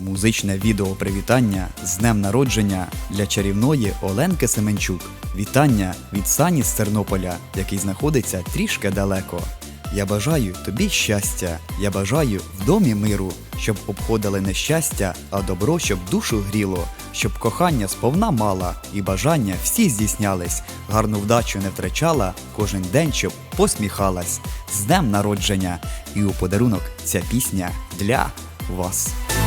Музичне відео привітання з днем народження для чарівної Оленки Семенчук. Вітання від Сані з Тернополя, який знаходиться трішки далеко. Я бажаю тобі щастя, я бажаю в домі миру, щоб обходили не щастя, а добро, щоб душу гріло, щоб кохання сповна мала і бажання всі здійснялись, гарну вдачу не втрачала, кожен день, щоб посміхалась. З днем народження! І у подарунок ця пісня для вас.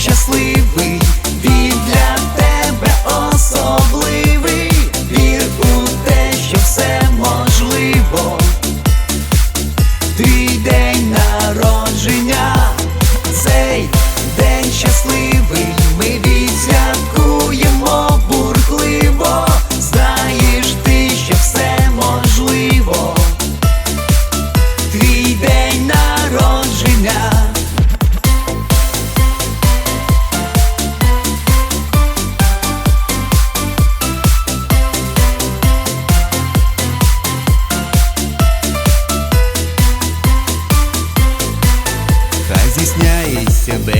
Щасливий, він для тебе особливий. Вір у те, що все можливо. Твій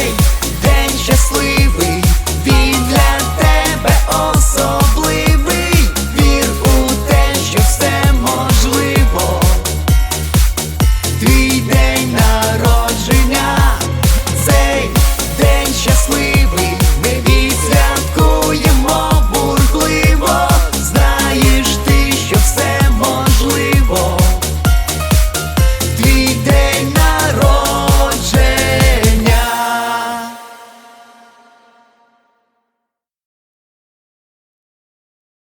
цей день щасливий.